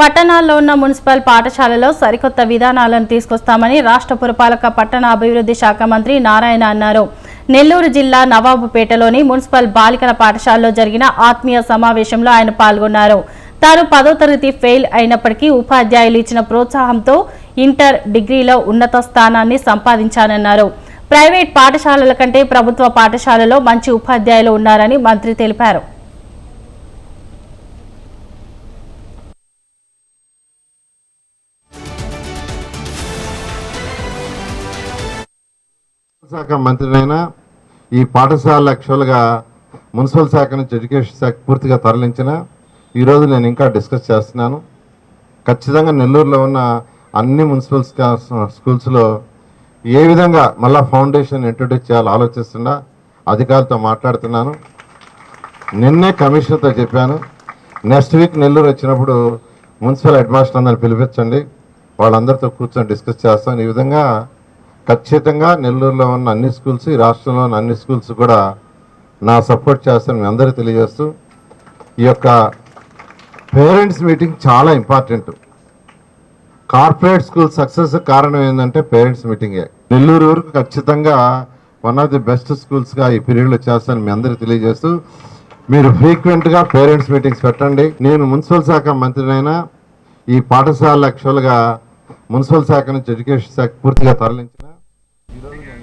పట్టణాల్లో ఉన్న మున్సిపల్ పాఠశాలలో సరికొత్త విధానాలను తీసుకొస్తామని రాష్ట్ర పురపాలక పట్టణ అభివృద్ధి శాఖ మంత్రి నారాయణ అన్నారు. నెల్లూరు జిల్లా నవాబుపేటలోని మున్సిపల్ బాలికల పాఠశాలలో జరిగిన ఆత్మీయ సమావేశంలో ఆయన పాల్గొన్నారు. తాను పదో తరగతి ఫెయిల్ అయినప్పటికీ ఉపాధ్యాయులు ఇచ్చిన ప్రోత్సాహంతో ఇంటర్ డిగ్రీలో ఉన్నత స్థానాన్ని సంపాదించానన్నారు. ప్రైవేట్ పాఠశాలల కంటే ప్రభుత్వ పాఠశాలలో మంచి ఉపాధ్యాయులు ఉన్నారని మంత్రి తెలిపారు. శాఖ మంత్రినైనా ఈ పాఠశాల యాక్చువల్గా మున్సిపల్ శాఖ నుంచి ఎడ్యుకేషన్ శాఖ పూర్తిగా తరలించిన ఈరోజు నేను ఇంకా డిస్కస్ చేస్తున్నాను. ఖచ్చితంగా నెల్లూరులో ఉన్న అన్ని మున్సిపల్ స్కూల్స్లో ఏ విధంగా మళ్ళా ఫౌండేషన్ ఇంట్రొడ్యూస్ చేయాలో ఆలోచిస్తున్నా అధికారులతో మాట్లాడుతున్నాను. నిన్నే కమిషనర్తో చెప్పాను నెక్స్ట్ వీక్ నెల్లూరు వచ్చినప్పుడు మున్సిపల్ హెడ్ మాస్టర్ అందరిని పిలిపించండి వాళ్ళందరితో కూర్చొని డిస్కస్ చేస్తాను. ఈ విధంగా ఖచ్చితంగా నెల్లూరులో ఉన్న అన్ని స్కూల్స్ ఈ రాష్ట్రంలో ఉన్న అన్ని స్కూల్స్ కూడా నా సపోర్ట్ చేస్తాను మీ అందరూ తెలియజేస్తూ ఈ యొక్క పేరెంట్స్ మీటింగ్ చాలా ఇంపార్టెంట్. కార్పొరేట్ స్కూల్ సక్సెస్ కారణం ఏంటంటే పేరెంట్స్ మీటింగే. నెల్లూరు వరకు ఖచ్చితంగా వన్ ఆఫ్ ది బెస్ట్ స్కూల్స్గా ఈ పీరియడ్లో చేస్తాను మీ అందరూ తెలియజేస్తూ మీరు ఫ్రీక్వెంట్గా పేరెంట్స్ మీటింగ్స్ పెట్టండి. నేను మున్సిపల్ శాఖ మంత్రినైనా ఈ పాఠశాల యాక్చువల్గా మున్సిపల్ శాఖ నుంచి ఎడ్యుకేషన్ శాఖ పూర్తిగా తరలించిన you know